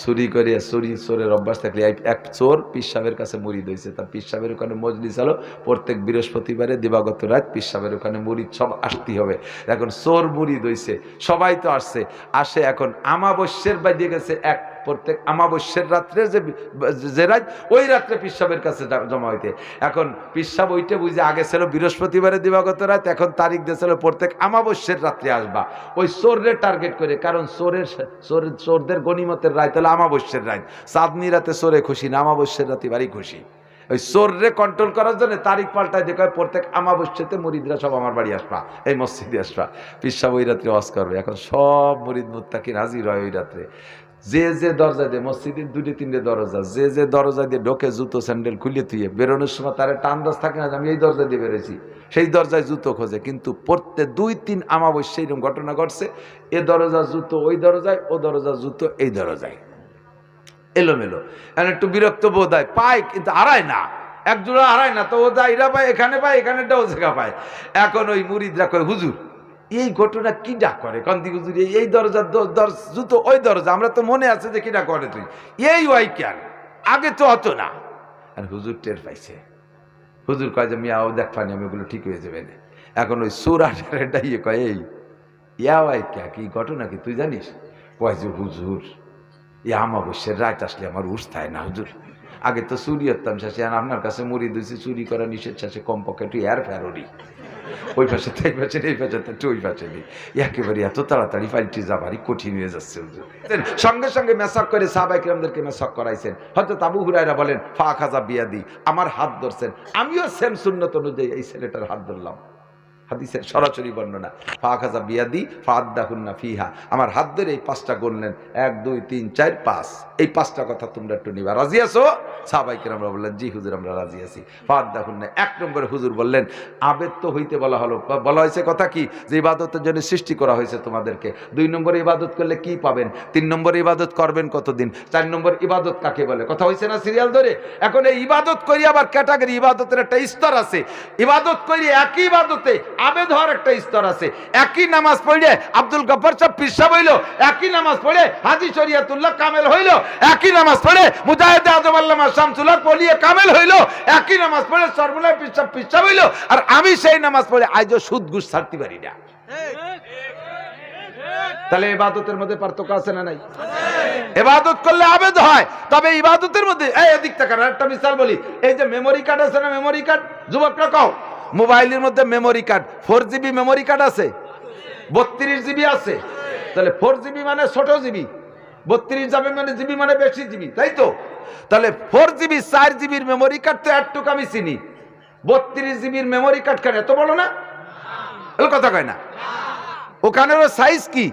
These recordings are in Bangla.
চুরি করে চুরি, চোরের অভ্যাস থাকলে এক চোর পিসাবের কাছে মুড়ি দইছে। তার পিসাবের ওখানে মজলি চালো প্রত্যেক বৃহস্পতিবারে দিবাগত রাত পিসাবের ওখানে মুড়ি সব আসতে হবে। এখন চোর মুড়ি দইছে, সবাই তো আসছে। আসে এখন আমাবস্যের বাইরে গেছে এক প্রত্যেক আমাবস্যের রাত্রে যে যে ওই রাত্রে পিসাবের কাছে জমা হইতে। এখন পিসাব ওইটা বুঝে আগে ছিল বৃহস্পতিবারে দিবাগত রাত, এখন তারিখ দিয়েছিল প্রত্যেক আমাবস্যের রাত্রে আসবা। ওই চোররে টার্গেট করে, কারণ চোরের চোরের, চোরদের গণিমতের রায় তাহলে আমাবস্যের রায়। চাঁদনি রাতে চোরে খুশি না আমাবস্যের রাতে বাড়ি খুশি। ওই চোররে কন্ট্রোল করার জন্য তারিখ পাল্টায় দেখো প্রত্যেক আমাবস্যাতে মুরিদরা সব আমার বাড়ি আসবা, এই মসজিদে আসবা। পিসাব ওই রাত্রে ওয়াজ করবে। এখন সব মুরিদ মুত্তাকির হাজির হয় ওই রাত্রে। যে যে দরজা দিয়ে, মসজিদের দুটি তিনটে দরজা, যে যে দরজা দিয়ে ঢোকে জুতো, স্যান্ডেল খুলে তুইয়ে বেরোনোর সময় তার একটা আন্দাজ থাকে না যে আমি এই দরজা দিয়ে বেরোছি সেই দরজায় জুতো খোঁজে। কিন্তু প্রত্যেক দুই, তিন আমাবস্যা এরকম ঘটনা ঘটছে, এ দরজা জুতো ওই দরজায়, ও দরজা জুতো এই দরজায়। এলোমেলো। এখন একটু বিরক্ত বোধ হয়, পায় কিন্তু আড়ায় না। এক জোড়া হারায় না, তো ও এরা পায়, এখানে পায় এখানেটা ও জায়গা পায়। এখন ওই মুরিদরা কয়, হুজুর এই ঘটনা কি ডাক করে কন্দি হুজুর এই- এই দরজার দ- দর- জুতো ওই দরজা, আমরা তো মনে আছে যে কিনা করে তুই। এই ওই কেন? আগে তো অত না। আর হুজুর টের পাইছে। হুজুর কয় যে, মিয়া, ও দেখ পানি, আমি ওগুলো ঠিক হয়ে যাবে এখন ওই সুরাটারে ডাইয়ে কয়, এই, ইয়া ওয়াই ক্যা কি ঘটনা কি তুই জানিস? কয় যে, হুজুর, এ আমাবস্যের রাত আসলে আমার উঠ থাকে না, হুজুর। আগে তো চুরি হতাম, শেষে আর আপনার কাছে মুড়ি দিয়েছি চুরি করা নিষেধ, শেষে কম পক্ষে একটু এয়ার ফেরোরি ওই পাশে তো এই পাশে এই পাশে তো ওই পাশে নেই। একেবারে এত তাড়াতাড়ি ফাইলটি যাবারই কঠিন হয়ে যাচ্ছে সঙ্গে সঙ্গে মেসাক করে সাহবাইকরামদেরকে মেসাক করাইছেন। হয়তো তাবু হুরাইরা বলেন ফা খাজা বিয়া দি আমার হাত ধরছেন। আমিও সেম শূন্যত অনুযায়ী এই ছেলেটার হাত ধরলাম। হাদিসের সরাসরি বর্ণনা। ফা খাজা বিয়াদি ফাদ্দাহুন্না ফিহা। আমার হাত ধরে এই পাঁচটা গণলেন এক, দুই, তিন, চার, পাঁচ। এই পাঁচটা কথা তোমরা একটু নিবা। রাজি আছো? সাহাবাইকে আমরা বললেন, জি, হুজুর, আমরা রাজি আছি। ফাদ্দাহুন্না এক নম্বরে হুজুর বললেন, আবেদ তো হইতে বলা হলো। বলা হয়েছে কথা কি? যে ইবাদতের জন্য সৃষ্টি করা হয়েছে তোমাদেরকে। দুই নম্বরে ইবাদত করলে কি পাবেন? তিন নম্বরে ইবাদত করবেন কতদিন? চার নম্বর ইবাদত কাকে বলে? কথা হয়েছে না সিরিয়াল ধরে? এখন এই ইবাদত করি আবার ক্যাটাগরি ইবাদতের একটা স্তর আছে। ইবাদত করি একই ইবাদতে আবেদ হওয়ার একটা স্তর আছে। একই নামাজ পড়ে আব্দুল গফর সাহেব পিসা হইল একই নামাজ হাজি শরিয়াতুল্লাহ কামেল হইল, একই নামাজ মুজাহিদ আজম শামসুল্লাহ পলিয়ে কামেল হইল, একই নামাজ পড়ে সর্বনায় পিসা পিসা হইল আর আমি সেই নামাজ সুদ ছাড়তে পারি না। তাহলে মধ্যে পার্থক্য আছে না নাই? ইবাদত করলে আবেদ হয়, তবে ইবাদতের মধ্যে এই এদিক থেকে একটা মিসাল বলি, এই যে মেমোরি কার্ড আছে না মেমোরি কার্ড যুবকরা কও। মোবাইলের মধ্যে memory card four GB memory card আছে? বত্রিশ জিবি আছে? তাহলে ফোর জিবি মানে ছোট জিবি বত্রিশ যাবে মানে জিবি মানে বেশি জিবি তাই তো? তাহলে ফোর জিবি চার জিবির মেমোরি কার্ড তো একটুকু আমি চিনি। বত্রিশ জিবির মেমোরি কার্ড কেন? এত বলো না? কথা কয় না? ওখানেরও সাইজ কি?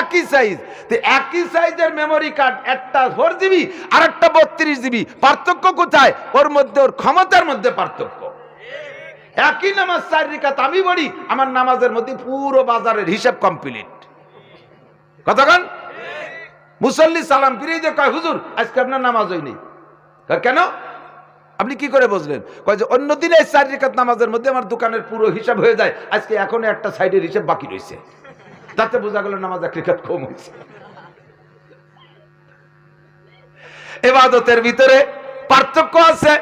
একই সাইজ তো একই সাইজের মেমোরি কার্ড একটা ফোর জিবি আর একটা বত্রিশ জিবি পার্থক্য কোথায়? ওর মধ্যে, ওর ক্ষমতার মধ্যে পার্থক্য। একই নামাজ চার রিকাত আমি বলি আমার নামাজের মধ্যে পুরো বাজারের হিসাব কমপ্লিট কতক্ষণ মুসল্লি সালাম ফিরিয়ে যে কয়, হুজুর, আজকে আপনার নামাজ হয়নি। কেন? আপনি কি করে বুঝলেন? কয় যে, অন্য দিনে এই চার রিকাত নামাজের মধ্যে আমার দোকানের পুরো হিসাব হয়ে যায়, আজকে এখনও একটা সাইডের হিসাব বাকি রয়েছে তাতে বোঝা গেল নামাজ এক রিকাত কম হয়েছে এবাদতের ভিতরে পার্থক্য আছে।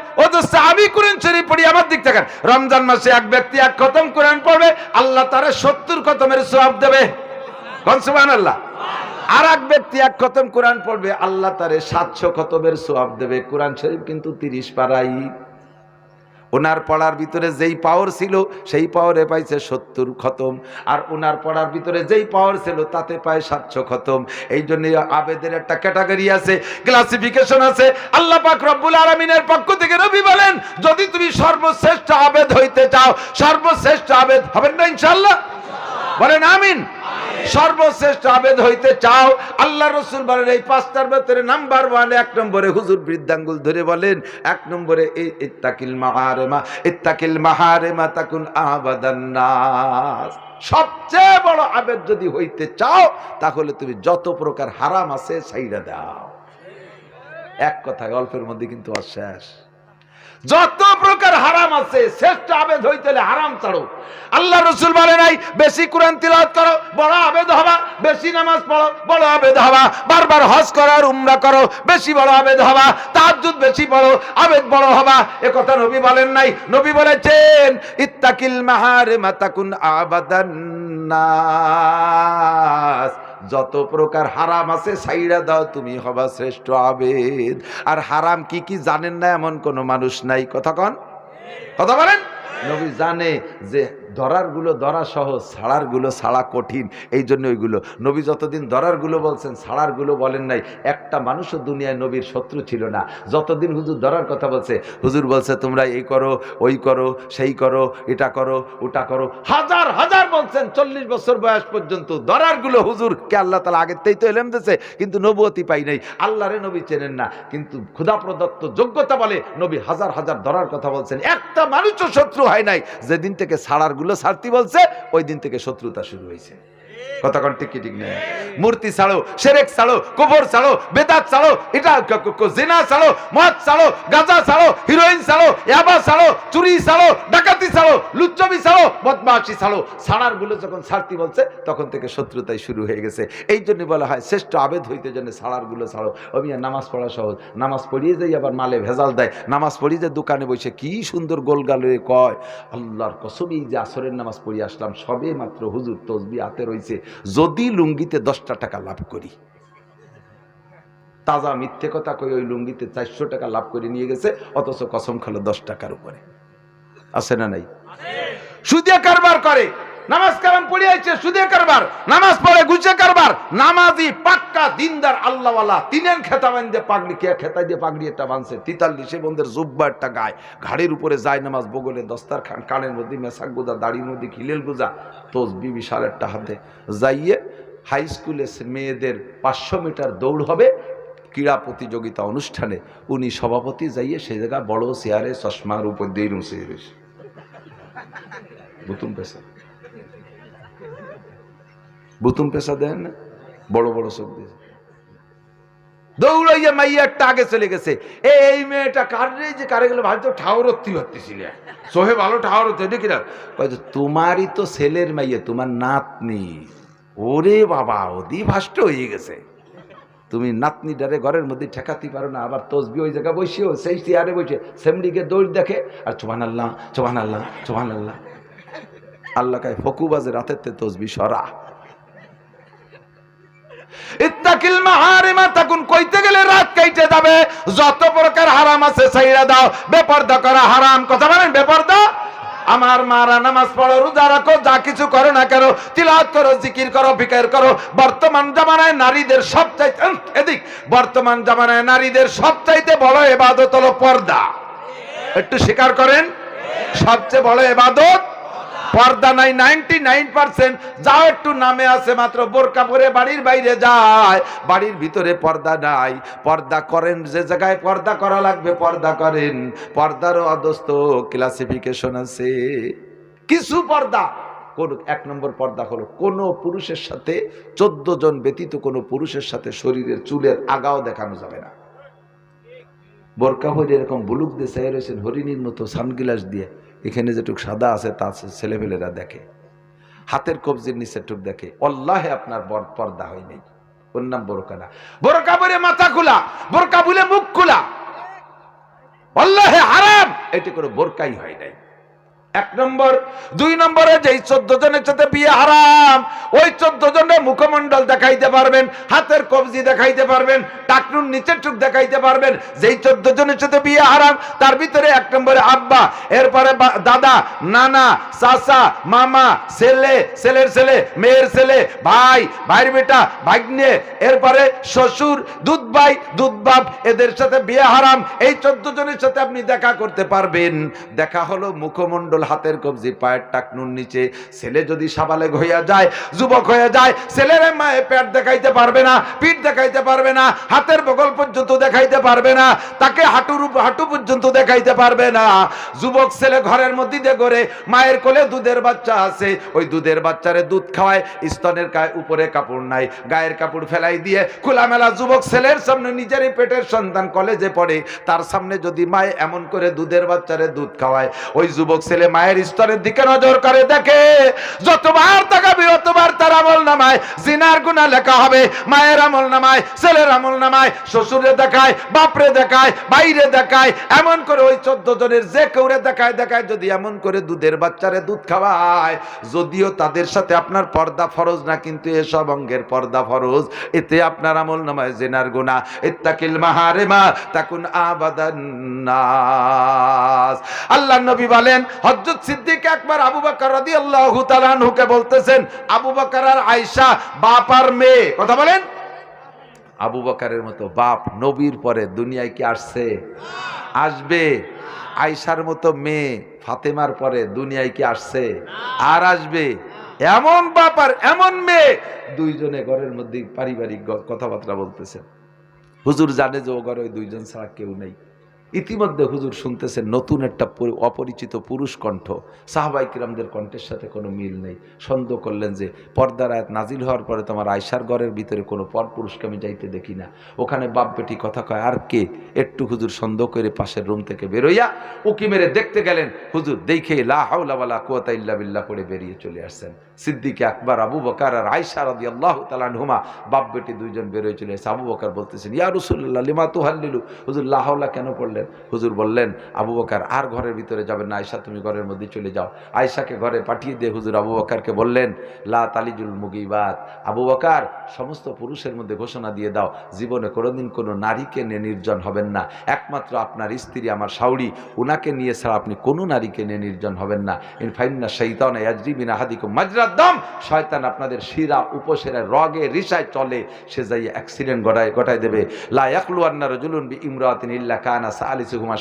আমি কোরআন শরীফ পড়ি, আমার দিক থেকে। রমজান মাসে এক ব্যক্তি এক খতম কোরআন পড়বে, আল্লাহ তারা সত্তর খতমের সব দেবে। কোন আল্লাহ আর এক ব্যক্তি এক খতম কোরআন পড়বে, আল্লাহ তারে সাতশো খতমের সোয়াব দেবে। কোরআন শরীফ কিন্তু তিরিশ পারাই ওনার পড়ার ভিতরে যেই পাওয়ার ছিল, সেই পাওয়ারে পাইছে সত্তর খতম। আর ওনার পড়ার ভিতরে যেই পাওয়ার ছিল, তাতে পায় সাতশো খতম। এই জন্য আবেদের একটা ক্যাটাগরি আছে ক্লাসিফিকেশন আছে। আল্লাহ পাক রব্বুল আলমিনের পক্ষ থেকে রবি বলেন, যদি তুমি সর্বশ্রেষ্ঠ আবেদ হইতে চাও, সর্বশ্রেষ্ঠ আবেদ হবেন না ইনশাল্লাহ বলেন, আমিন। সর্বশ্রেষ্ঠ আবেদ হইতে চাও, আল্লাহ রসুল বলেন, এই পাঁচটার ভেতরে নাম্বার ওয়ান, এক নম্বরে হুজুর বৃদ্ধাঙ্গুল ধরে বলেন, এক নম্বরে এই ইত্তাকিল মাহারেমা ইত্তাকিল মাহারেমা তাকুন আবাদান্নাস সবচেয়ে বড় আবেদ যদি হইতে চাও, তাহলে তুমি যত প্রকার হারাম আছে সাইরা দাও। এক কথায় অল্পের মধ্যে কিন্তু আর শেষ যত প্রকার হারাম আছে, শ্রেষ্ঠ আবেদ হইতে হারাম ছাড়ো। আল্লাহ রসুল বলে নাই, বেশি কোরআন তিলাওয়াত করো, বড় আবেদ হবা, বেশি নামাজ পড়ো, বড় আবেদ হবা, বারবার হজ করার, উমরা করো, বেশি বড় আবেদ হবা, তাহাজ্জুদ বেশি পড়ো, আবেদ বড় হবা, এ কথা নবী বলেন নাই। নবী বলেছেন, ইত্তাকিল মাহারে মাতাকুন আবাদান যত প্রকার হারাম আছে সাইরা দাও, তুমি হবা শ্রেষ্ঠ আবেদ। আর হারাম কি কি জানেন না এমন কোনো মানুষ নাই। কথা কন? কথা বলেন? নবী জানে যে ধরারগুলো ধরা সহজ ছাড়ারগুলো ছাড়া কঠিন, এই জন্য ওইগুলো। নবী যতদিন ধরারগুলো বলছেন ছাড়ারগুলো বলেন নাই, একটা মানুষও দুনিয়ায় নবীর শত্রু ছিল না। যতদিন হুজুর ধরার কথা বলছে, হুজুর বলছে, তোমরা এই করো, ওই করো, সেই করো, এটা করো, ওটা করো। হাজার হাজার বলছেন, চল্লিশ বছর বয়স পর্যন্ত ধরারগুলো হুজুর কে আল্লাহ তালা আগের থেকেই তো এলেম দিয়েছে, কিন্তু নবুয়তি পাই নাই। আল্লাহরে নবী চেনেন না, কিন্তু ক্ষুধা প্রদত্ত যোগ্যতা বলে নবী হাজার হাজার ধরার কথা বলছেন। একটা মানুষও শত্রু হয় নাই, যেদিন থেকে ছাড়ার গুলো ছাড়তি বলছে ওই দিন থেকে শত্রুতা শুরু হয়েছে। কতক্ষণ ঠিক ঠিক নেই। মূর্তি ছাড়ো সেরেক ছাড়ো কবর ছাড়ো বেদাত ছাড়ো এটা জিনা ছাড়ো মদ ছাড়ো গাঁজা ছাড়ো হিরোইন ছাড়ো ইয়াবা ছাড়ো চুরি ছাড়ো ডাকাতি ছাড়ো লুচ্চবি ছাড়ো বদমাশি ছাড়ো ছাড়ারগুলো যখন ছাড়তি বলছে, তখন থেকে শত্রুতাই শুরু হয়ে গেছে। এই জন্য বলা হয়, শ্রেষ্ঠ আবেদ হইতে জন্য ছাড়ারগুলো ছাড়ো অমিয়া নামাজ পড়া সহজ। নামাজ পড়িয়ে যাই, আবার মালে ভেজাল দেয়। নামাজ পড়িয়ে যে দোকানে বসে কি সুন্দর গোলগালে কয়, আল্লাহর কসবি যে আসরের নামাজ পড়িয়ে আসলাম, সবে মাত্র হুজুর তসবি হাতে রয়েছে যদি লুঙ্গিতে দশটা টাকা লাভ করি। তাজা মিথ্যে কথা কই ওই লুঙ্গিতে চারশো টাকা লাভ করে নিয়ে গেছে অথচ কসম খেলো দশ টাকার উপরে। আছে না নাই? সুদিয়া কারবার করে। নামাজ কালাম পড়িয়েছে সুদিয়া কারবার, নামাজ পড়ে গুছে কারবার নামাজি পাক্কা দিনদার আল্লাহওয়ালা, তিনের খেতা বান্ধে পাগড়ি কে খেতা দিয়ে পাগড়ি একটা বাঁধছে। তিতাল্লিশে বন্ধের জুব্বা একটা গায়ে, ঘাড়ের উপরে যায় নামাজ বগলে, দস্তার খান কানের মধ্যে মেসাক গোজা, দাড়ির মধ্যে খিলেল গোজা তসবি বিশাল একটা হাতে যাইয়ে হাই স্কুলে মেয়েদের পাঁচশো মিটার দৌড় হবে, ক্রীড়া প্রতিযোগিতা অনুষ্ঠানে। উনি সভাপতি যাইয়ে সেই জায়গায় বড় চেয়ারে চশমার উপর দিয়ে রয়েছে। বুতুম পেশা। বুতুম পেশা দেন বড় বড় চোখ দিয়ে। দৌড়াইয়া মাইয়া একটা আগে চলে গেছে। এই মেয়েটা কার যে কারে গেলে ভাই তো ঠাউরত্তি হচ্ছিল সোহে ভালো ঠাউরত্তি দেখি না। কয় যে, তোমারই তো ছেলের মাইয়া তোমার নাতনি। ওরে বাবা ওদি ভাষ্ট হয়ে গেছে। তুমি নাতনি ডারে ঘরের মধ্যে ঠেকাতে পারো না আবার তসবি ওই জায়গায় বসেও সেই চেয়ারে বসে সেমডিকে দৌড় দেখে আর চোবান আল্লাহ চোবান আল্লাহ চোবান আল্লাহ আল্লাহ কায় ফকুবাজে রাতের তে তসবি সরা। ইত্তাকিল মাহারিমা কইতে গেলে রাত যাবে। যত প্রকার হারাম আছে দাও। করা হারাম। কথা বলেন আমার মারা নামাজ পড়ো, রোজা রাখো, যা কিছু করো না কেন তিলাওয়াত করো, জিকির করো, ফিকির করো। বর্তমান জামানায় নারীদের সবচাইতে এদিক, বর্তমান জামানায় নারীদের সবচাইতে বড় এবাদত হলো পর্দা। একটু স্বীকার করেন, সবচেয়ে বড় এবাদত পর্দা নাই নাইনটি নাইন পার্সেন্ট যাও একটু নামে আছে, মাত্র বোরকা পরে বাড়ির বাইরে যায়। বাড়ির ভিতরে পর্দা নাই। পর্দা করেন, যে জায়গায় পর্দা করা লাগবে, পর্দা করেন। পর্দারও অদস্ত ক্লাসিফিকেশন আছে। কিছু পর্দা, কোন এক নম্বর পর্দা হলো, কোন পুরুষের সাথে, চোদ্দ জন ব্যতীত কোনো পুরুষের সাথে শরীরের চুলের আগাও দেখানো যাবে না। বোরকা হয়ে এরকম বুলুক দিয়ে চাই রয়েছেন, হরিণীর মতো সানগ্লাস দিয়ে। এখানে যেটুক সাদা আছে, তা ছেলেপেলেরা দেখে। হাতের কবজির নিচে টুক দেখে। অল্লাহে আপনার বর পর্দা হয় নাই। ওর নাম বোরকা না। বোরকা বলে মাথা খোলা, বোরকা বলে মুখ খোলা। অল্লাহে হারাম! এটি করে বোরকাই হয় নাই। এক নম্বর। দুই নম্বরে যেই চোদ্দ জনের সাথে বিয়ে হারাম, ওই চোদ্দ জনের মুখমণ্ডল দেখাইতে পারবেন, হাতের কবজি দেখাইতে পারবেন, টাকনুর নিচের চুক দেখাইতে পারবেন, যেই চোদ্দ জনের সাথে বিয়ে হারাম, তার ভিতরে এক নম্বরে আব্বা, এরপরে দাদা, নানা, চাচা, মামা, ছেলে, ছেলের ছেলে, মেয়ের ছেলে, ভাই, ভাইয়ের বেটা, ভাগ্নে, এরপরে শ্বশুর, দুধ ভাই, দুধ বাপ, এদের সাথে বিয়ে হারাম, এই চোদ্দ জনের সাথে আপনি দেখা করতে পারবেন। দেখা হলো মুখমণ্ডল হাতের কবজি, পায়ের টাকনুর নিচে। ছেলে যদি সাবালেগ হইয়া যায়, যুবক হয়ে যায়, ছেলের মায়ে পেট দেখাইতে পারবে না, পিঠ দেখাইতে পারবে না, হাতের বগল পর্যন্ত দেখাইতে পারবে না, তাকে হাঁটুর হাঁটু পর্যন্ত দেখাইতে পারবে না। যুবক ছেলে ঘরের মধ্যে দিয়ে করে মায়ের কোলে দুধের বাচ্চা আছে। ওই দুধের বাচ্চারে দুধ খাওয়ায়, স্তনের গায়ে উপরে কাপড় নাই, গায়ের কাপড় ফেলাই দিয়ে খোলামেলা যুবক ছেলের সামনে নিজেরই পেটের সন্তান কলেজে পড়ে। তার সামনে যদি মায়ে এমন করে দুধের বাচ্চারে দুধ খাওয়ায়, ওই যুবক ছেলে মায়ের স্তরের দিকে নজর করে দেখে, যতবার তাকাবে, অতবার তার আমল নামায়। জিনার গুণা লেখা হবে, মায়ের আমল নামায়, ছেলের আমল নামায়, শ্বশুরে দেখায়, বাপরে দেখায়, বাইরে দেখায়, এমন করে ওই চোদ্দ জনের যে কেউরে দেখায় দেখায়, যদি এমন করে দুধের বাচ্চারে দুধ খাওয়ায়, যদিও তাদের সাথে আপনার পর্দা ফরজ না, কিন্তু এসব অঙ্গের পর্দা ফরজ। এতে আপনার আমল নামায় জেনার গুণা ইত্তাকিল মাহারে মা তাকুন আবাদান আল্লাহ নবী বলেন হযরত সিদ্দিক একবার আবু বকর তাআলা আনহুকে বলতেছেন, আবু বকর আর আয়েশা বাপ আর মেয়ে। কথা বলেন? আবু বকারের মতো বাপ নবীর পরে দুনিয়ায় কি আসছে? আসবে। আয়সার মতো মেয়ে ফাতেমার পরে দুনিয়ায় কি আসছে? আর আসবে। এমন বাপ আর এমন মেয়ে। দুইজনে ঘরের মধ্যে পারিবারিক কথাবার্তা বলতেছেন হুজুর জানে যে ও ঘরে ওই দুইজন ছাড়া কেউ নেই। ইতিমধ্যে হুজুর শুনতেছেন নতুন একটা অপরিচিত পুরুষ কণ্ঠ। সাহাবাই কিরামদের কণ্ঠের সাথে কোনো মিল নেই। সন্দেহ করলেন যে পর্দার আয়াত নাজিল হওয়ার পরে তোমার আয়সার ঘরের ভিতরে কোনো পর পুরুষকে আমি যাইতে দেখি না। ওখানে বাপ বেটি কথা কয়, আর কে? একটু হুজুর সন্দেহ করে পাশের রুম থেকে বেরোইয়া উকি মেরে দেখতে গেলেন, হুজুর, দেখে লা হাওলা ওয়ালা কুওয়াতা ইল্লা বিল্লাহ করে বেরিয়ে চলে আসছেন। সিদ্দিকে আকবর, আবু বকার আর আয়সা রাদিয়াল্লাহু তাআলা আনহুমা, বাপ বেটি দুইজন বেরোয় চলে এসে আবু বকর বলতেছেন, ইয়া রাসূলুল্লাহ, লিমা তুহাল্লিলু? হুজুর, লা হাওলা কেন পড়লেন? হুজুর বললেন, আবু বকর, আর ঘরের ভিতরে যাবেন না। আয়সা তুমি ঘরের মধ্যে চলে যাও। আয়সাকে ঘরে পাঠিয়ে দিয়ে হুজুর আবু বকরকে বললেন, লা তালিজুল মুগিবাত। আবু বকর, সমস্ত পুরুষের মধ্যে ঘোষণা দিয়ে দাও, জীবনে কোনোদিন কোনো নারীকে নিয়ে নির্জন হবেন না। একমাত্র আপনার স্ত্রী আমার শাউরি উনাকে নিয়ে ছাড়া আপনি কোনো নারীকে নিয়ে নির্জন হবেন না। ইন ফাইন্না শৈতান ইয়াজরিবিন আহাদিকুম মাজরাদ দম। শয়তান আপনাদের শিরা উপশিরা রগে, রিসায় চলে, সে যাই অ্যাক্সিডেন্ট ঘটায় ঘটায় দেবে। লা ইয়াকলু আন্না রাজুলুন বি ইমরাতিন ইল্লা কানা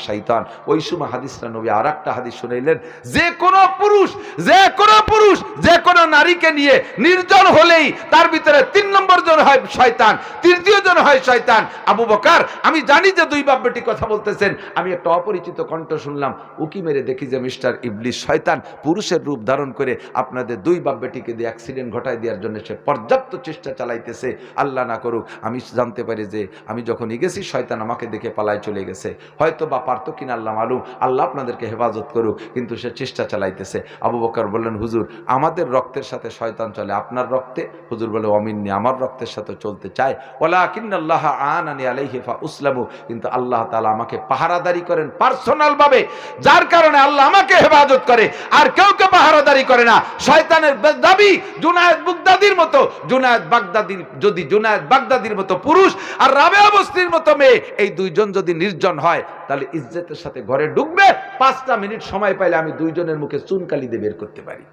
শয়তান ওই সময় নবী আরেকটা হাদিস শুনাইলেন, যে কোনো পুরুষ, যে কোনো পুরুষ, যে কোনো নারীকে নিয়ে নির্জন হলেই তার ভিতরে তিন নম্বর জন হয় শয়তান, তৃতীয় জন হয় শয়তান। আবু বকার, আমি জানি যে দুই বাপ বেটি কথা বলতেছেন। আমি একটা অপরিচিত কণ্ঠ শুনলাম, উকি মেরে দেখি যে মিস্টার ইবলিশ শয়তান পুরুষের রূপ ধারণ করে আপনাদের দুই বাপ বেটিকে দিয়ে অ্যাক্সিডেন্ট ঘটায় দেওয়ার জন্য সে পর্যাপ্ত চেষ্টা চালাইতেছে। আল্লাহ না করুক, আমি জানতে পারি যে আমি যখন গেছি শয়তান আমাকে দেখে পালায় চলে গেছে। হয়তো বা পারতো কিনা আল্লাহ মালুম, আল্লাহ আপনাদেরকে হেফাজত করুক, কিন্তু সে চেষ্টা চালাইতেছে। আবু বকর বললেন, হুজুর, আমাদের রক্তের সাথে শয়তান চলে, আপনার রক্তে? হুজুর বলে, অমিন্নি, আমার রক্তের সাথে চলতে চায়। ওলা কিন্নাল্লাহ আন আনি আলাইহিফা উসলামু কিন্তু আল্লাহ তালা আমাকে পাহারাদারি করেন পার্সোনাল ভাবে যার কারণে আল্লাহ আমাকে হেফাজত করে। আর কেউ কেউ পাহারাদারি করে না। শয়তানের দাবি জুনায়েদ বুগদাদির মতো, জুনায়েদ বাগদাদির যদি জুনায়েদ বাগদাদির মতো পুরুষ আর রাবে বস্তির মতো মেয়ে, এই দুইজন যদি নির্জন হয় তাহলে ইজ্জতের সাথে ঘরে ঢুকবে, পাঁচটা মিনিট সময় পাইলে আমি দুইজনের মুখে চুনকালি দিয়ে বের করতে পারি।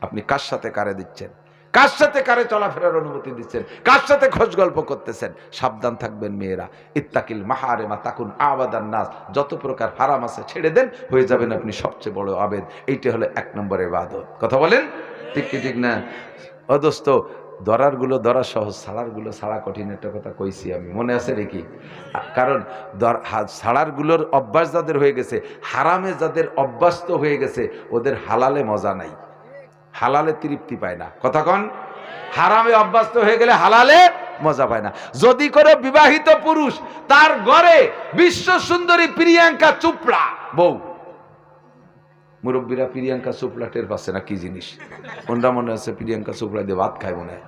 আপনি কার সাথে কারে দিচ্ছেন? কার সাথে কারে চলাফেরার অনুমতি দিচ্ছেন? কার সাথে খোঁজ গল্প করতেছেন? সাবধান থাকবেন মেয়েরা। ইত্তাকিল মাহারেমা তাকুন আবাদান নাস। যত প্রকার হারাম আছে ছেড়ে দেন, হয়ে যাবেন আপনি সবচেয়ে বড় আবেদ। এইটা হলো এক নম্বরের বাদত কথা বলেন? ঠিক কি, ঠিক না? অদস্ত দরারগুলো ধরা সহজ, ছাড়ারগুলো ছাড়া কঠিন একটা কথা কইছি আমি। মনে আছে নাকি? কারণ ছাড়ারগুলোর অভ্যাস যাদের হয়ে গেছে, হারামে যাদের অভ্যস্ত হয়ে গেছে, ওদের হালালে মজা নাই। হালালে তৃপ্তি পায় না। কথা কন? হারামে অভ্যস্ত হয়ে গেলে হালালে মজা পায় না। যদি করে বিবাহিত পুরুষ তার ঘরে বিশ্ব সুন্দরী প্রিয়াঙ্কা চোপড়া বউ মুরব্বীরা প্রিয়াঙ্কা চোপড়া টের পাচ্ছে না, কি জিনিস? কোনটা মনে আছে প্রিয়াঙ্কা চোপড়া দিয়ে ভাত খায় মনে হয়?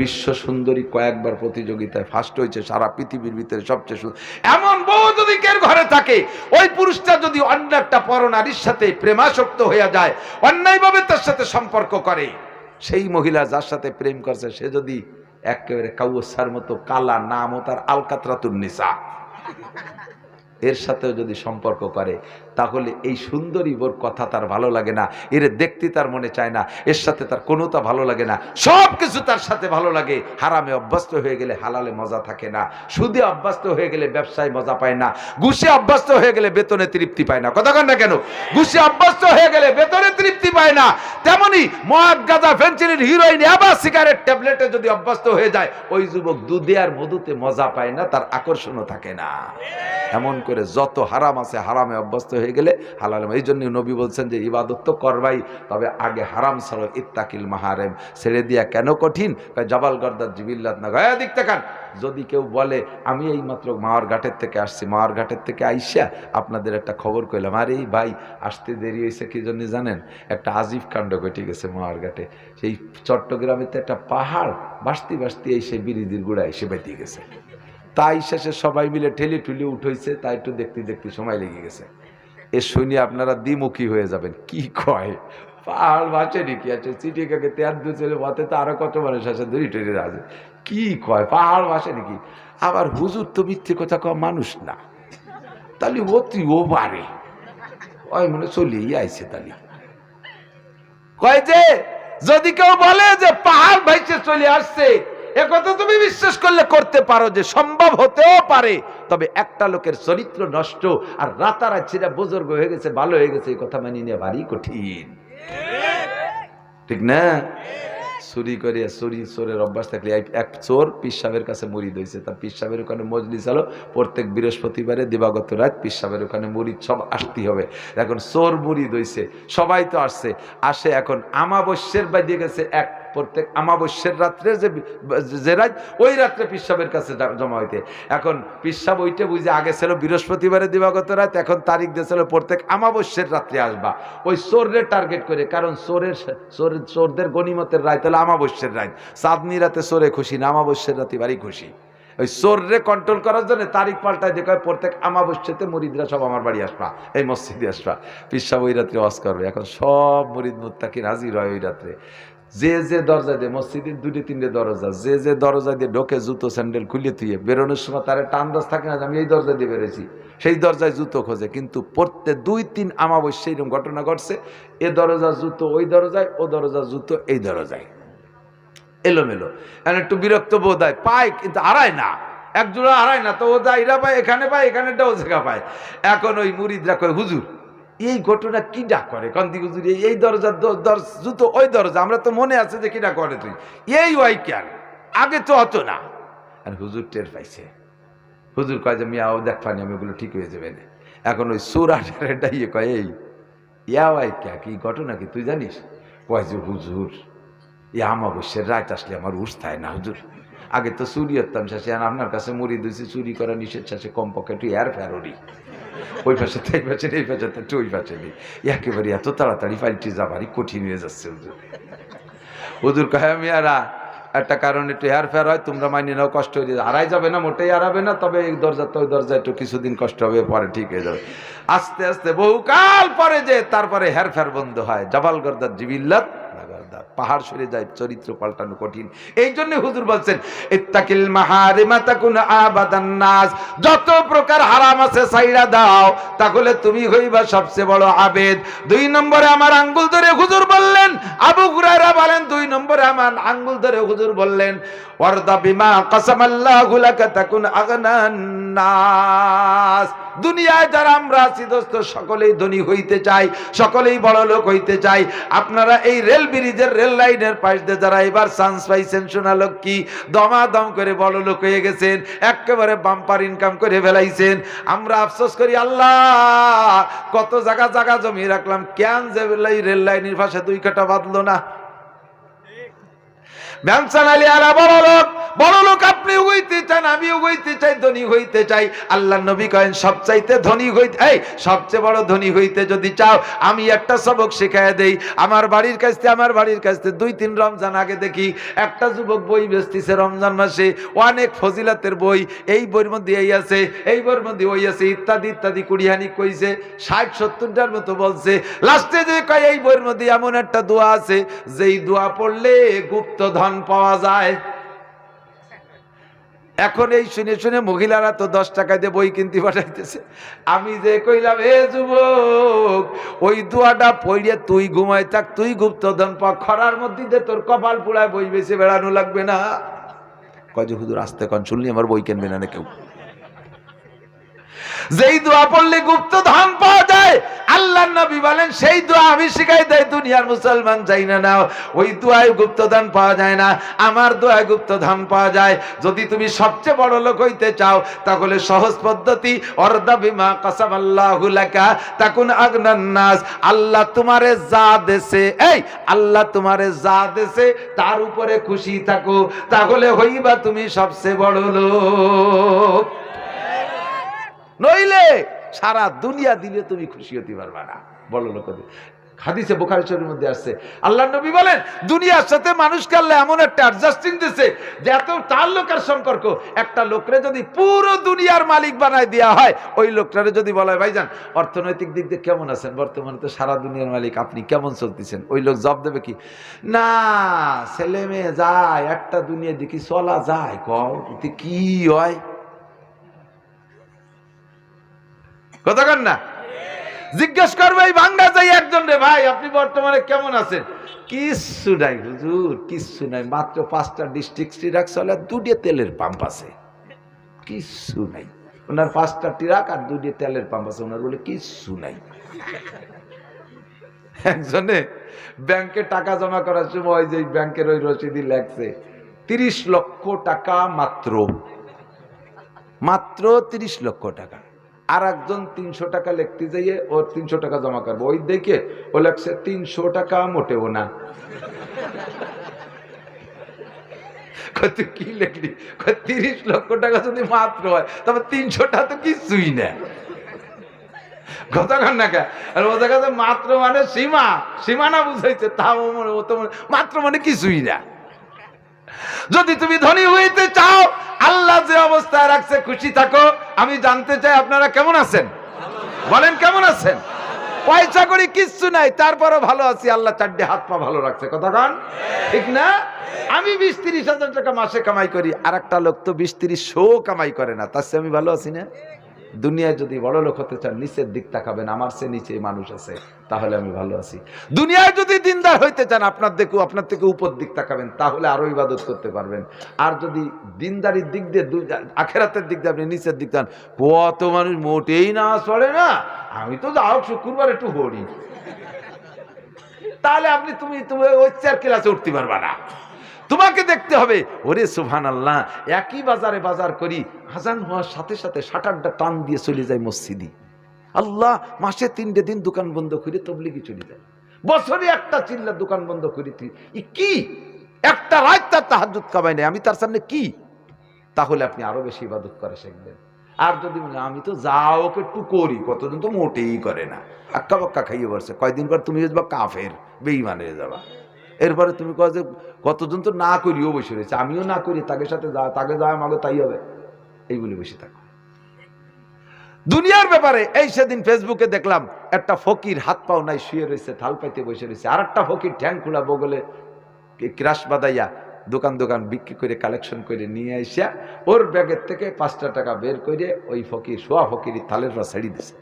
বিশ্ব সুন্দরী কয়েকবার প্রতিযোগিতায় ফার্স্ট হয়েছে, সারা পৃথিবীর ভিতরে সবচেয়ে সুন্দর এমন বউ যদি কের ঘরে থাকে, ওই পুরুষটা যদি অন্য একটা পরনারীর সাথে প্রেমাসক্ত হয়ে যায়, অন্যায়ভাবে তার সাথে সম্পর্ক করে। সেই মহিলা যার সাথে প্রেম করছে, সে যদি একেবারে কাউসার মতো কালা নাম ও তার আলকাতরাতুন নিসা। এর সাথেও যদি সম্পর্ক করে তাহলে এই সুন্দরী বোর কথা তার ভালো লাগে না, এর দেখতে তার মনে চায় না, এর সাথে তার কোনোটা ভালো লাগে না সব কিছু তার সাথে ভালো লাগে। হারামে অভ্যস্ত হয়ে গেলে হালালে মজা থাকে না, সুদে অভ্যস্ত হয়ে গেলে ব্যবসায় মজা পায় না, ঘুষে অভ্যস্ত হয়ে গেলে বেতনে তৃপ্তি পায় না। কথা কন না কেন? ঘুষে অভ্যস্ত হয়ে গেলে বেতনে তৃপ্তি পায় না। তেমনি মদ, গাঁজা হিরোইন আবার সিগারেট ট্যাবলেটে যদি অভ্যস্ত হয়ে যায়, ওই যুবক দুধে আর মধুতে মজা পায় না, তার আকর্ষণও থাকে না। এমন করে যত হারাম আছে হারামে অভ্যস্ত হয়ে গেলে হালাল এই জন্য নবী বলছেন যে, ইবাদত তো করবাই, তবে আগে হারাম ছাড়ো, ইত্তাকিল মাহারেম। ছেড়ে দিয়া কেন কঠিন? জবাল গর্দার জিবিল্লাত না। গায়ে দিক দেখান যদি কেউ বলে, আমি এই মাত্র মাওয়ার ঘাটের থেকে আসছি, মাওয়ার ঘাটের থেকে আইসা আপনাদের একটা খবর কইলাম। আরে এই ভাই, আসতে দেরি হয়েছে কি জন্য জানেন? একটা আজিব কাণ্ড ঘটে গেছে মাওয়ার ঘাটে। সেই চট্টগ্রামের তো একটা পাহাড়, বাস্তি বাস্তি এই সেই বিরিদির গুড়া এসে বেঁধে গেছে। তাই শেষে সবাই মিলে ঠেলি ঠুলি উঠেছে, তাই একটু দেখতে দেখতে সময় লেগে গেছে। এ শুনে আপনারা দ্বিমুখী হয়ে যাবেন। কি কয়? পাহাড় বাঁচে নাকি? আছে চিঠি কাকে তেয়ার দু ছেলে মতে তো আরও কত মানুষ আছে? দুই টেনে আছে। কি কয়? পাহাড় বাসে নাকি? আবার হুজুর তো মিথ্যে কথা কয়, মানুষ না। তাহলে তুই ও পারে ওই মনে চলিয়ে আইছে তাহলে। কয় যে, যদি কেউ বলে যে পাহাড় ভাইসে চলে আসছে একথা তুমি বিশ্বাস করলে করতে পারো যে সম্ভব হতেও পারে। তবে একটা লোকের চরিত্র নষ্ট আর রাতারাত সেটা বুজুর্গ হয়ে গেছে, ভালো হয়ে গেছে, এই কথা মানিয়ে নেওয়া ভারী কঠিন। ঠিক না? চুরি করে চুরি, চোরের অভ্যাস থাকলে এক- চোর পিসাবের কাছে মুড়ি দইছে। তার পিসাবের ওখানে মজলিস হলো প্রত্যেক বৃহস্পতিবারে, দিবাগত রাত পিসাবের ওখানে মুড়ি সব আসতে হবে। এখন চোর মুড়ি দইছে, সবাই তো আসছে। আসে এখন আমাবস্যের বাইরে গেছে এক প্রত্যেক আমাবস্যের রাত্রে যে যে রাত, ওই রাত্রে পিসাবের কাছে জমা হইতে। এখন পিসাব ওইটা বুঝে আগে ছিল বৃহস্পতিবারে দিবাগত রাত, এখন তারিখ দিয়েছিল প্রত্যেক আমাবস্যের রাত্রে আসবা। ওই চোররে টার্গেট করে, কারণ চোরের চোর চোরদের গণিমতের রায় তাহলে আমাবস্যের রায়। চাঁদনি রাতে চোরে খুশি না আমাবস্যের রাতে বাড়ি খুশি। ওই চোররে কন্ট্রোল করার জন্য তারিখ পাল্টায় দেখে প্রত্যেক আমাবস্যাতে মুরিদরা সব আমার বাড়ি আসবা, এই মসজিদে আসবা। পিসাব ওই রাত্রে ওয়াজ করবে। এখন সব মুরিদ মুত্তাকি হাজির হয় ওই রাত্রে। যে যে দরজা দিয়ে মসজিদের দুটি তিনটে দরজা, যে যে দরজা দিয়ে ঢোকে জুতো, স্যান্ডেল খুলে তুইয়ে বেরোনোর সময় তার একটা আন্দাজ থাকে না যে আমি এই দরজা দিয়ে বেরোছি সেই দরজায় জুতো খোঁজে, কিন্তু প্রত্যেক দুই, তিন আমাবস্যা এরকম ঘটনা ঘটছে, এ দরজা জুতো ওই দরজায়, ও দরজা জুতো এই দরজায়। এলোমেলো। এখন একটু বিরক্ত বোধ হয়, পায় কিন্তু আড়ায় না এক জোড়া হারায় না, তো ও দা এরা পায়, এখানে পায় এখানেটা ও জায়গা পায়। এখন ওই মুরিদরা কয়, হুজুর এই ঘটনা কি ডাক করে কন্দি হুজুর, এই- দরজা জুতো ওই দরজা, আমরা তো মনে আছে যে কিনা করে তুই। এই ওই কেন? আগে তো অত না। আর হুজুর টের পাইছে। হুজুর কয় যে, মিয়া, ও দেখ পানি, আমি ওগুলো ঠিক হয়ে যাবে এখন ওই সুরাটারে ডাইয়ে কয়, এই, ইয়া ওয়াই ক্যা কি ঘটনা কি তুই জানিস? কয় যে, হুজুর, এ আমাবস্যের রাত আসলে আমার উস থাকে না, হুজুর। আগে তো চুরি হতাম শেষে, আর আপনার কাছে মুড়ি দিয়েছি চুরি করা নিষেধ শেষে কম পক্ষে একটু এয়ার ফেরোরি ওই পাশে তো এই এই পাশে তো ওই পাশে নেই। একেবারে এত তাড়াতাড়ি ফাইলটি যাবারই কঠিন হয়ে যাচ্ছে হুজুর। হুজুর কহে, আমি আরা একটা কারণ একটু হেয়ার ফেয়ার হয়, তোমরা মাইনে নাও, কষ্ট হয়ে যাবে। আড়াই যাবে না, মোটেই আড়াবে না, তবে এই দরজা তো ওই দরজা একটু কিছুদিন কষ্ট হবে, পরে ঠিক হয়ে যাবে। আস্তে আস্তে বহুকাল পরে যে, তারপরে হেয়ার ফেয়ার বন্ধ হয়। জাবাল গর্দার জিবিল্লাত। পাহাড় সরে যায়, চরিত্র পাল্টানো কঠিন। এই জন্য হুজুর বলছেন, ইত্তাকিল মাহারিমা তাকুন আবাদান নাস। যত প্রকার হারাম আছে সাইরা দাও, তাহলে তুমি হইবা সবচেয়ে বড় আবেদ। দুই নম্বরে আমার আঙ্গুল ধরে হুজুর বললেন, আবু হুরায়রা বলেন, দুই নম্বরে আমার আঙ্গুল ধরে হুজুর বললেন, ওয়ারদা বিমা কাসামাল্লাহু লাকা তাকুন আগনান নাস। দুনিয়ায় যারা আমরা আছি, দোস্ত, সকলেই ধনী হইতে চাই, সকলেই বড় লোক হইতে চাই। আপনারা এই রেল ব্রিজের রেল লাইনের পাশ দিয়ে যারা এবার চান্স পাইছেন শোনা লোক কি দমাদম করে বড় লোক হয়ে গেছেন, একেবারে বাম্পার ইনকাম করে ফেলাইছেন। আমরা আফসোস করি, আল্লাহ, কত জায়গা জায়গা জমিয়ে রাখলাম, কেন যে রেল লাইনের পাশে দুই কাটা বাঁধলো না? ব্যবসা নালি আর বড় লোক বড় লোক আপনি চান, আমি চাই, ধনী হইতে চাই। আল্লাহ নবী কয়েন, সবচাইতে ধনী হইতে, এই, সবচেয়ে বড় ধনী হইতে যদি চাও, আমি একটা সবক শেখায় দেই। আমার বাড়ির আমার বাড়ির দুই তিন রমজান আগে দেখি, একটা যুবক বই রমজান মাসে, অনেক ফজিলাতের বই, এই বইয়ের মধ্যে এই আছে, এই বইয়ের মধ্যে ওই আছে, ইত্যাদি ইত্যাদি, কুড়িহানি কইছে, ষাট সত্তরটার মতো বলছে। লাস্টে যে কয়, এই বইয়ের মধ্যে এমন একটা দোয়া আছে, যেই দোয়া পড়লে গুপ্ত ধন পাওয়া যায়। এখন এই শুনে শুনে মহিলারা তো দশ টাকা দিয়ে বই কিনতে পাঠাইতেছে। আমি যে কইলাম, এ যুবক, ওই দুয়াটা পড়িয়ে তুই ঘুমাই থাক, তুই গুপ্ত ধন পা, খরার মধ্যে দিয়ে তোর কপাল পোড়ায় বই বেশি বেড়ানো লাগবে না। কয় যে হুদুর আসতে কন, শুনলি আমার বই কেনবে না কেউ? যেই দোয়া পড়লে গুপ্ত ধন পাওয়া যায় আল্লাহ নবী বলেন, সেই দোয়া আমি শিখাই দেয় দুনিয়ার মুসলমান যাই না নাও। ওই দোয়ায় গুপ্ত ধন পাওয়া যায় না, আমার দোয়ায় গুপ্ত ধন পাওয়া যায়। যদি তুমি সবচেয়ে বড় লোক হইতে চাও, তাহলে সহজ পদ্ধতি, অর্দা বিমা কাসাম আল্লাহ লাকা তাকুন আগনান নাস। আল্লাহ তোমারে যা দেশে এই আল্লাহ তোমারে যা দেশে তার উপরে খুশি থাকো, তাহলে হইবা তুমি সবচেয়ে বড় লোক। নইলে সারা দুনিয়া দিলে তুমি খুশি হতে পারবা না। বলো লোক হতে। হাদিসে বোখারি শরীর মধ্যে আসছে আল্লাহ নবী বলেন, দুনিয়ার সাথে মানুষকে আল্লাহ এমন একটা অ্যাডজাস্টিং দিছে যে এত তার লোকের সম্পর্ক, একটা লোকরে যদি পুরো দুনিয়ার মালিক বানায় দেওয়া হয়, ওই লোকটারে যদি বলা হয়, ভাইজান, অর্থনৈতিক দিক দিয়ে কেমন আছেন? বর্তমানে তো সারা দুনিয়ার মালিক, আপনি কেমন চলতেছেন? ওই লোক জব দেবে কি, না ছেলে মেয়ে যায়, একটা দুনিয়া দেখি চলা যায় কি হয়? কতক্ষণ না। জিজ্ঞেস করবে, এই বাংলা যাই একজন রে ভাই, আপনি বর্তমানে কেমন আছেন? কিচ্ছু নাই হুজুর, কিচ্ছু নাই। মাত্র পাঁচটা ডিস্ট্রিক্ট ট্রাক চলে দুটিয়ে তেলের পাম্প আছে। কিচ্ছু নাই। ওনার পাঁচটা ট্রাক আর দুটিয়ে তেলের পাম্প আছে। ওনার বলে, কিচ্ছু নাই। একজনে ব্যাংকে টাকা জমা করার সময় যে ব্যাংকের ওই রসিদি লেখছে, তিরিশ লক্ষ টাকা মাত্র। মাত্র তিরিশ লক্ষ টাকা। আর একজন তিনশো টাকা লিখতে যাইয়ে ওর তিনশো টাকা জমা করব। ওই দেখে ও লাগছে তিনশো টাকা মোটেও না। কই তুই কি লিখলি? তিরিশ লক্ষ টাকা যদি মাত্র হয়, তবে তিনশোটা তো কিছুই না। কতক্ষণ না? আর ওদের কাছে মাত্র মানে সীমা। সীমানা বুঝাইছে, তাও মনে ও তো মাত্র মানে কিছুই না। যদি তুমি ধনী হইতে চাও আল্লাহ যে অবস্থায় রাখছে, খুশি থাকো। আমি জানতে চাই আপনারা কেমন আছেন? বলেন, কেমন আছেন? পয়সা করি কিচ্ছু নাই, তারপরও ভালো আছি। আল্লাহ চারটে হাত পা ভালো রাখছে। কথা কন? ঠিক না? আমি বিশ তিরিশ হাজার টাকা মাসে কামাই করি আর একটা লোক তো বিশ তিরিশ শো কামাই করে না, তার সে আমি ভালো আছি না? দুনিয়ায় যদি বড় লোক হতে চান, নিচের দিক তাকাবেন, আমার সে নিচে মানুষ আছে, তাহলে আমি ভালো আছি। দুনিয়ায় যদি দিনদার হইতে চান, আপনার দেখু আপনার থেকে উপর দিক তাকাবেন, তাহলে আরও ইবাদত করতে পারবেন। আর যদি দিনদারির দিক দিয়ে আখেরাতের দিক দিয়ে আপনি নিচের দিক চান কত মানুষ মোটেই না চলে না। আমি তো যাও, শুক্রবার একটু হরি তাহলে আপনি তুমি তুমি ওই চার ক্লাসে উঠতে পারবা না। তোমাকে দেখতে হবে। ওরে সুহান আল্লাহ একই বাজারে বাজার করি হাজান হওয়ার সাথে সাথে শাটারটা টান দিয়ে চলে যায় মসজিদি। আল্লাহ মাসে তিনটে দিন দোকান বন্ধ করে তবলিগি চলে যায়। বছরে একটা চিল্লার দোকান বন্ধ করে কি? একটা রাত তার তাহাজুদ কামাই নেই আমি তার সামনে কি? তাহলে আপনি আরও বেশি ইবাদত করে শিখবেন। আর যদি বলে, আমি তো যা ওকে একটু করি কতদিন তো মোটেই করে না। আক্কা বাক্কা খাইয়ে বসছে কয়দিন পর তুমি যাবা কাফের বেইমান হয়ে যাবা। এরপরে তুমি কয় যে কতজন তো না করিও বসে রয়েছে, আমিও না করি, তাকে সাথে যা, তাকে যা, আমাকে তাই হবে। এইগুলি বসে থাকো। দুনিয়ার ব্যাপারে এই সেদিন ফেসবুকে দেখলাম, একটা ফকির হাত পাও নাই, শুয়ে রয়েছে থাল পাইতে বসে রয়েছে। আর একটা ফকির ঠ্যাং খোলা বগলে ক্রাশ বাদাইয়া দোকান দোকান বিক্রি করে, কালেকশন করে নিয়ে আসিয়া ওর ব্যাগের থেকে পাঁচটা টাকা বের করে ওই ফকির সোয়া ফকির থালের পর ছেড়ে দিছে।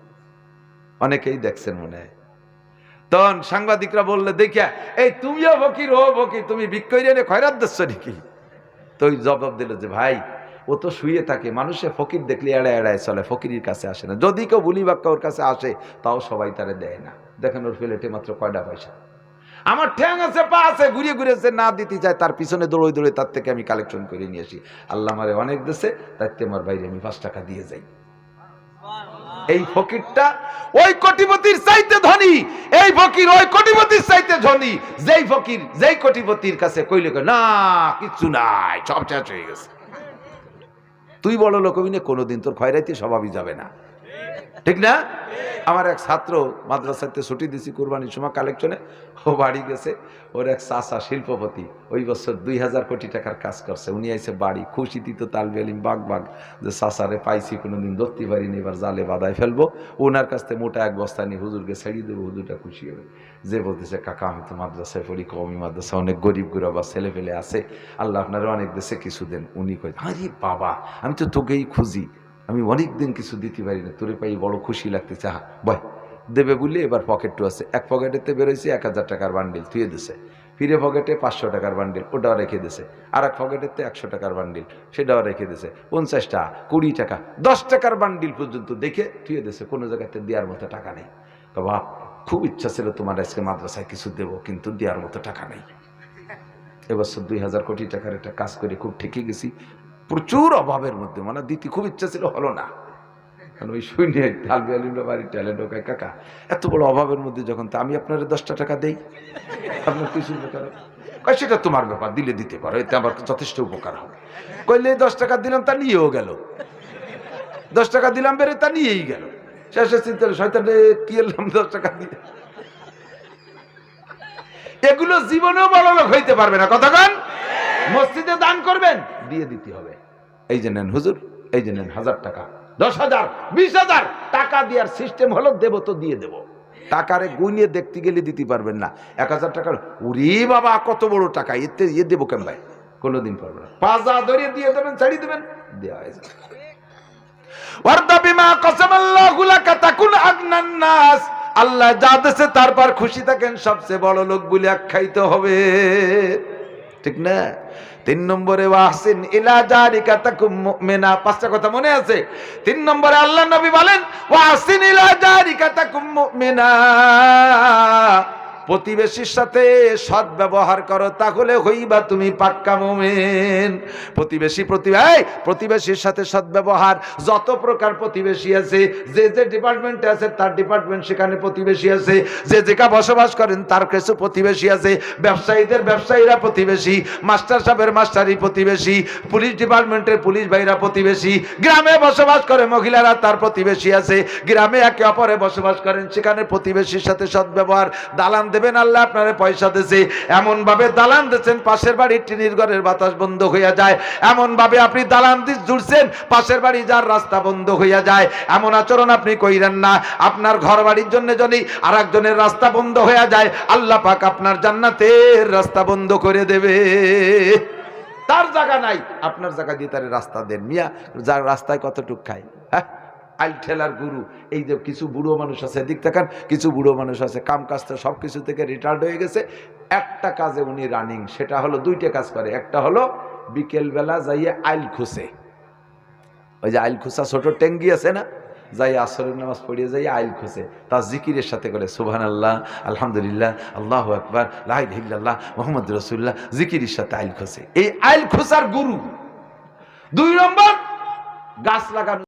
অনেকেই দেখছেন মনে হয়। তখন সাংবাদিকরা বললে, দেখিয়া, এই তুমিও ফকির, ও ফকির, তুমি বিক্রি এনে খয়রাত দিচ্ছ নাকি? তো জবাব দিল যে, ভাই, ও তো শুয়ে থাকে, মানুষে ফকির দেখলে এড়ায় এড়ায় চলে, ফকিরের কাছে আসে না। যদি কেউ বুলি বাক্য ওর কাছে আসে, তাও সবাই তারে দেয় না। দেখেন ওর ফেলেটে মাত্র কয়টা পয়সা। আমার ঠ্যাং আছে, পা আছে, ঘুরিয়ে ঘুরে যে না দিতে চায়, তার পিছনে দৌড়ে দৌড়ে তার থেকে আমি কালেকশন করে নিয়ে আসি। আল্লাহ আমারে অনেক দেশে তার আমার বাইরে আমি পাঁচ টাকা দিয়ে যাই। এই ফকিরটা ওই কোটিপতির চাইতে ধনী। এই ফকির ওই কোটিপতির চাইতে ধনী। যেই ফকির, যেই কোটিপতির কাছে কইলে না, কিচ্ছু নাই, সব শেষ হয়ে গেছে। তুই বড় লোক কোনোদিন তোর খয়রাইতে স্বভাবই যাবে না। ঠিক না? আমার এক ছাত্র মাদ্রাসাতে ছুটি দিছি, কুরবানির সময় কালেকশনে ও বাড়ি গেছে, ওর এক চাষা শিল্পপতি, ওই বছর দুই হাজার কোটি টাকার কাজ করছে, উনি আইসে বাড়ি, খুশি দিত তালবেলিম বাঘ বাঘ, যে চাষারে পাইছি, কোনোদিন ধরতে পারিনি, এবার জালে বাদায় ফেলব। ওনার কাছ থেকে মোটা এক বস্তা নিয়ে হুজুরকে ছেড়ে দেবো, হুজুরটা খুশি হবে। যে বলতেছে, কাকা, আমি তো মাদ্রাসায় পড়ি কমি মাদ্রাসা, অনেক গরিব গুরবা ছেলে পেলে আছে, আল্লাহ আপনারা অনেক দেশে কিছু দেন। উনি কয়, আরে বাবা, আমি তো তোকেই খুঁজি। আমি অনেক দিন কিছু দিতে পারি না। তোরে পাই বড় খুশি লাগতেছে হা বয়। দেবে বললে এবার পকেট টু আছে। এক পকেটেতে বেরোইছে এক হাজার টাকার বান্ডিল থুয়ে দিছে। ফিরে পকেটে পাঁচশো টাকার বান্ডিল ওটাও রেখে দিছে। আর এক পকেটেতে একশো টাকার বান্ডিল সেটাও রেখে দিছে। পঞ্চাশ টাকা কুড়ি টাকা, দশ টাকার বান্ডিল পর্যন্ত দেখে থুয়ে দিছে। কোনো জায়গাতে দেওয়ার মতো টাকা নেই। বাপ, খুব ইচ্ছা ছিল তোমার আজকে মাদ্রাসায় কিছু দেবো, কিন্তু দেওয়ার মতো টাকা নেই। এবছর দুই হাজার কোটি টাকার একটা কাজ করে খুব ঠেকে গেছি। প্রচুর অভাবের মধ্যে মানে দিতে খুব ইচ্ছা ছিল, হলো না। ওই শুনে আলবি আলিমরা বাড়ির ট্যালেন্ট ওকে কাকা, এত বড় অভাবের মধ্যে যখন তা, আমি আপনার দশটা টাকা দেই? আপনার কিছু কয়, সেটা তোমার ব্যাপার, দিলে দিতে পারো, এতে আমার যথেষ্ট উপকার হবে। কইলে দশ টাকা দিলাম, তা নিয়েও গেল। দশ টাকা দিলাম বেড়ে, তা নিয়েই গেল। শেষে চিন্তা শয়তান কি এলাম দশ টাকা দিয়ে? এগুলো জীবনেও বড় লোক হইতে পারবে না, কথা কতক্ষণ মসজিদে দান করবেন? দিয়ে দিতে হবে। এই যে নেন হুজুর, এই যে নেন হাজার টাকা। দশ হাজার, বিশ হাজার, টাকা দেওয়ার সিস্টেম হলো দেবো তো দিয়ে দেবো। টাকারে গুনিয়ে দেখতে গেলে দিতে পারবেন না। এক হাজার টাকার, উরি বাবা, কত বড় টাকা, এতে ইয়ে দেবো কেন ভাই? কোনোদিন পারবে না। পাঁচা ধরিয়ে দিয়ে দেবেন, ছাড়িয়ে দেবেন। দেওয়া হয়ে যাবে। আল্লাহ যা দেশে তারপর খুশি থাকেন, সবচেয়ে বড় লোক বলে আখ্যায়িত হবে। ঠিক না? তিন নম্বরে, ওয়াহসিন ইলা জারিকা তাকুম মুমিনা। পাঁচটা কথা মনে আছে? তিন নম্বরে, আল্লাহ নবী বলেন, ওয়াহসিন ইলা জারিকা তাকুম মুমিনা। প্রতিবেশীর সাথে সৎ ব্যবহার করো, তাহলে হইবা তুমি পাক্কা মোমেন। প্রতিবেশী প্রতি প্রতিবেশীর সাথে সৎ ব্যবহার। যত প্রকার প্রতিবেশী আছে, যে যে ডিপার্টমেন্টে আছে, তার ডিপার্টমেন্ট সেখানে প্রতিবেশী আছে। যে যেকা বসবাস করেন, তার কিছু প্রতিবেশী আছে। ব্যবসায়ীদের ব্যবসায়ীরা প্রতিবেশী, মাস্টার সাহেবের মাস্টারই প্রতিবেশী, পুলিশ ডিপার্টমেন্টের পুলিশ ভাইরা প্রতিবেশী। গ্রামে বসবাস করে মহিলারা, তার প্রতিবেশী আছে। গ্রামে একে অপরে বসবাস করেন, সেখানে প্রতিবেশীর সাথে সদ্ব্যবহার দালান দেবেন আল্লাহ, আপনারে পয়সা দিয়েছে এমন ভাবে দালান দিচ্ছেন, পাশের বাড়ির টিনির ঘরের বাতাস বন্ধ হইয়া যায়। এমন ভাবে আপনি দালান দিয়ে জুড়ছেন, পাশের বাড়ি যার রাস্তা বন্ধ হইয়া যায়। এমন আচরণ আপনি কইরেন না। আপনার ঘর বাড়ির জন্য যদি আর একজনের রাস্তা বন্ধ হইয়া যায়, আল্লাহ পাক আপনার জান্নাতের রাস্তা বন্ধ করে দেবে। তার জায়গা নাই। আপনার জায়গা দিয়ে তার রাস্তা দেন। মিয়া, যার রাস্তায় কতটুক খায়? হ্যাঁ? আইল ঠেলার গুরু। এই যে কিছু বুড়ো মানুষ আছে দিক থাকেন কিছু বুড়ো মানুষ আছে, কাম কাজ তো সব কিছু থেকে রিটায়ার্ড হয়ে গেছে। একটা কাজে উনি রানিং সেটা হলো দুইটা কাজ করে। একটা হলো বিকেলবেলা যাইয়ে আইল খুসে ওই যে আইল খুসা ছোট ট্যাঙ্গি আছে না? যাই আসরের নামাজ পড়িয়ে যাই আইল খুঁজে। তার জিকিরের সাথে করে সুবহান আল্লাহ আলহামদুলিল্লাহ, আল্লাহ আকবর লাহিল্লাহ মোহাম্মদ রসুল্লাহ জিকিরের সাথে আইল খুঁজে। এই আইল খুসার গুরু। দুই নম্বর, গাছ লাগানো।